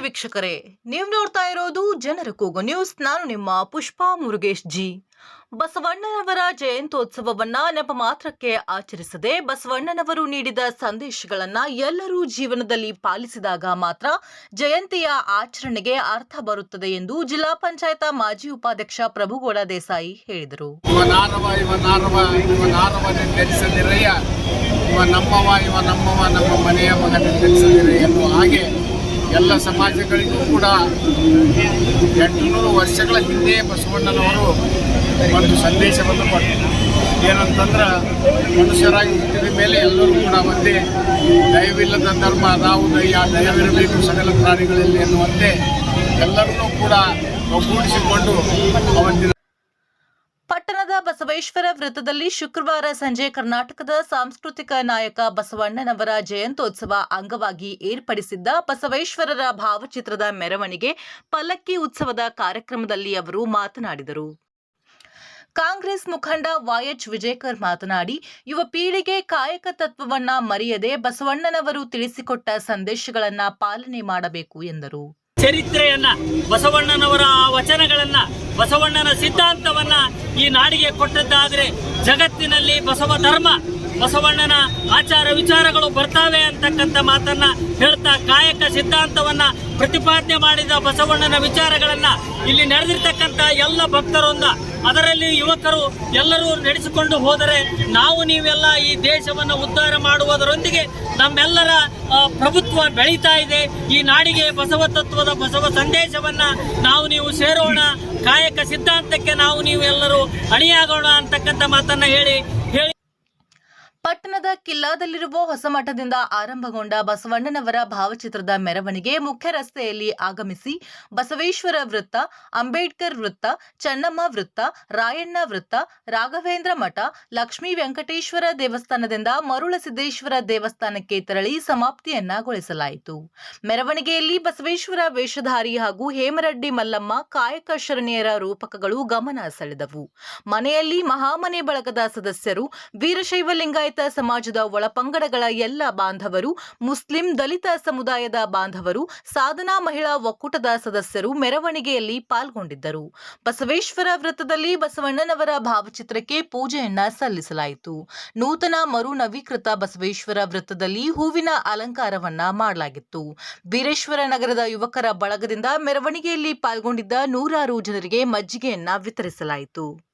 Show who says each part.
Speaker 1: ವೀಕ್ಷಕರೇ. ನೀವು ನೋಡ್ತಾ ಇರೋದು ಜನರ ಕೂಗು ನ್ಯೂಸ್. ನಾನು ನಿಮ್ಮ ಪುಷ್ಪಾ ಮುರುಗೇಶ್ ಜಿ. ಬಸವಣ್ಣನವರ ಜಯಂತ್ಯೋತ್ಸವವನ್ನ ನೆಪ ಮಾತ್ರಕ್ಕೆ ಆಚರಿಸದೆ ಬಸವಣ್ಣನವರು ನೀಡಿದ ಸಂದೇಶಗಳನ್ನ ಎಲ್ಲರೂ ಜೀವನದಲ್ಲಿ ಪಾಲಿಸಿದಾಗ ಮಾತ್ರ ಜಯಂತಿಯ ಆಚರಣೆಗೆ ಅರ್ಥ ಬರುತ್ತದೆ ಎಂದು ಜಿಲ್ಲಾ ಪಂಚಾಯತ ಮಾಜಿ ಉಪಾಧ್ಯಕ್ಷ ಪ್ರಭುಗೌಡ ದೇಸಾಯಿ ಹೇಳಿದರು.
Speaker 2: ನಮ್ಮವ, ಇವ ನಮ್ಮವ, ನಮ್ಮ ಮನೆಯ ಮಗನ ಹಾಗೆ ಎಲ್ಲ ಸಮಾಜಗಳಿಗೂ ಕೂಡ ಎಂಟುನೂರು ವರ್ಷಗಳ ಹಿಂದೆ ಬಸವಣ್ಣನವರು ಒಂದು ಸಂದೇಶವನ್ನು ಕೊಟ್ಟರು ಏನಂತಂದ್ರೆ, ಮನುಷ್ಯರಾಗಿ ಹುಟ್ಟಿದ ಮೇಲೆ ಎಲ್ಲರೂ ಕೂಡ ಮತ್ತೆ ದಯವಿಲ್ಲದ ಧರ್ಮ ನಾವು ದಯ, ದಯವಿರಬೇಕು, ಸಕಲ ಪ್ರಾಣಿಗಳಲ್ಲಿ ಎನ್ನುವಂತೆ ಎಲ್ಲರನ್ನೂ ಕೂಡ ಒಗ್ಗೂಡಿಸಿಕೊಂಡು ಅವತ್ತಿನ
Speaker 1: ಪಟ್ಟಣದ ಬಸವೇಶ್ವರ ವೃತ್ತದಲ್ಲಿ ಶುಕ್ರವಾರ ಸಂಜೆ ಕರ್ನಾಟಕದ ಸಾಂಸ್ಕೃತಿಕ ನಾಯಕ ಬಸವಣ್ಣನವರ ಜಯಂತ್ಯೋತ್ಸವ ಅಂಗವಾಗಿ ಏರ್ಪಡಿಸಿದ್ದ ಬಸವೇಶ್ವರರ ಭಾವಚಿತ್ರದ ಮೆರವಣಿಗೆ ಪಲ್ಲಕ್ಕಿ ಉತ್ಸವದ ಕಾರ್ಯಕ್ರಮದಲ್ಲಿ ಅವರು ಮಾತನಾಡಿದರು. ಕಾಂಗ್ರೆಸ್ ಮುಖಂಡ ವಾಯಚ್ ವಿಜಯಕರ್ ಮಾತನಾಡಿ, ಯುವ ಪೀಳಿಗೆ ಕಾಯಕ ತತ್ವವನ್ನ ಮರೆಯದೆ ಬಸವಣ್ಣನವರು ತಿಳಿಸಿಕೊಟ್ಟ ಸಂದೇಶಗಳನ್ನ ಪಾಲನೆ ಮಾಡಬೇಕು ಎಂದರು.
Speaker 3: ಚರಿತ್ರೆಯನ್ನ, ಬಸವಣ್ಣನವರ ವಚನಗಳನ್ನ, ಬಸವಣ್ಣನ ಸಿದ್ಧಾಂತವನ್ನ ಈ ನಾಡಿಗೆ ಕೊಟ್ಟದ್ದಾದರೆ ಜಗತ್ತಿನಲ್ಲಿ ಬಸವ ಧರ್ಮ. ಬಸವಣ್ಣನ ಆಚಾರ ವಿಚಾರಗಳು ಬರ್ತಾವೆ ಅಂತಕ್ಕಂಥ ಮಾತನ್ನ ಹೇಳ್ತಾ ಕಾಯಕ ಸಿದ್ಧಾಂತವನ್ನ ಪ್ರತಿಪಾದನೆ ಮಾಡಿದ ಬಸವಣ್ಣನ ವಿಚಾರಗಳನ್ನ ಇಲ್ಲಿ ನಡೆದಿರ್ತಕ್ಕಂಥ ಎಲ್ಲ ಭಕ್ತರೊಂದ, ಅದರಲ್ಲಿ ಯುವಕರು ಎಲ್ಲರೂ ನಡೆಸಿಕೊಂಡು ಹೋದರೆ ನಾವು ನೀವೆಲ್ಲ ಈ ದೇಶವನ್ನು ಉದ್ಧಾರ ಮಾಡುವುದರೊಂದಿಗೆ ನಮ್ಮೆಲ್ಲರ ಪ್ರಭುತ್ವ ಬೆಳೀತಾ ಇದೆ. ಈ ನಾಡಿಗೆ ಬಸವ ತತ್ವದ ಬಸವ ಸಂದೇಶವನ್ನ ನಾವು ನೀವು ಸೇರೋಣ, ಕಾಯಕ ಸಿದ್ಧಾಂತಕ್ಕೆ ನಾವು ನೀವು ಎಲ್ಲರೂ ಅಣಿಯಾಗೋಣ ಅಂತಕ್ಕಂಥ ಮಾತನ್ನ ಹೇಳಿ ಹೇಳಿ
Speaker 1: ಪಟ್ಟಣದ ಕಿಲ್ಲಾದಲ್ಲಿರುವ ಹೊಸ ಮಠದಿಂದ ಆರಂಭಗೊಂಡ ಬಸವಣ್ಣನವರ ಭಾವಚಿತ್ರದ ಮೆರವಣಿಗೆ ಮುಖ್ಯ ರಸ್ತೆಯಲ್ಲಿ ಆಗಮಿಸಿ ಬಸವೇಶ್ವರ ವೃತ್ತ, ಅಂಬೇಡ್ಕರ್ ವೃತ್ತ, ಚನ್ನಮ್ಮ ವೃತ್ತ, ರಾಯಣ್ಣ ವೃತ್ತ, ರಾಘವೇಂದ್ರ ಮಠ, ಲಕ್ಷ್ಮೀ ವೆಂಕಟೇಶ್ವರ ದೇವಸ್ಥಾನದಿಂದ ಮರುಳಸಿದ್ದೇಶ್ವರ ದೇವಸ್ಥಾನಕ್ಕೆ ತೆರಳಿ ಸಮಾಪ್ತಿಯನ್ನಗೊಳಿಸಲಾಯಿತು. ಮೆರವಣಿಗೆಯಲ್ಲಿ ಬಸವೇಶ್ವರ ವೇಷಧಾರಿ ಹಾಗೂ ಹೇಮರಡ್ಡಿ ಮಲ್ಲಮ್ಮ ಕಾಯಕ ಶರಣೆಯರ ರೂಪಕಗಳು ಗಮನ ಸೆಳೆದವು. ಮನೆಯಲ್ಲಿ ಮಹಾಮನೆ ಬಳಗದ ಸದಸ್ಯರು ವೀರಶೈವ ಲಿಂಗಾಯತ ಸಮಾಜದ ಒಳಪಂಗಡಗಳ ಎಲ್ಲ ಬಾಂಧವರು, ಮುಸ್ಲಿಂ ದಲಿತ ಸಮುದಾಯದ ಬಾಂಧವರು, ಸಾಧನಾ ಮಹಿಳಾ ಒಕ್ಕೂಟದ ಸದಸ್ಯರು ಮೆರವಣಿಗೆಯಲ್ಲಿ ಪಾಲ್ಗೊಂಡಿದ್ದರು. ಬಸವೇಶ್ವರ ವೃತ್ತದಲ್ಲಿ ಬಸವಣ್ಣನವರ ಭಾವಚಿತ್ರಕ್ಕೆ ಪೂಜೆಯನ್ನ ಸಲ್ಲಿಸಲಾಯಿತು. ನೂತನ ಮರು ನವೀಕೃತ ಬಸವೇಶ್ವರ ವೃತ್ತದಲ್ಲಿ ಹೂವಿನ ಅಲಂಕಾರವನ್ನ ಮಾಡಲಾಗಿತ್ತು. ವೀರೇಶ್ವರ ನಗರದ ಯುವಕರ ಬಳಗದಿಂದ ಮೆರವಣಿಗೆಯಲ್ಲಿ ಪಾಲ್ಗೊಂಡಿದ್ದ ನೂರಾರು ಜನರಿಗೆ ಮಜ್ಜಿಗೆಯನ್ನ ವಿತರಿಸಲಾಯಿತು.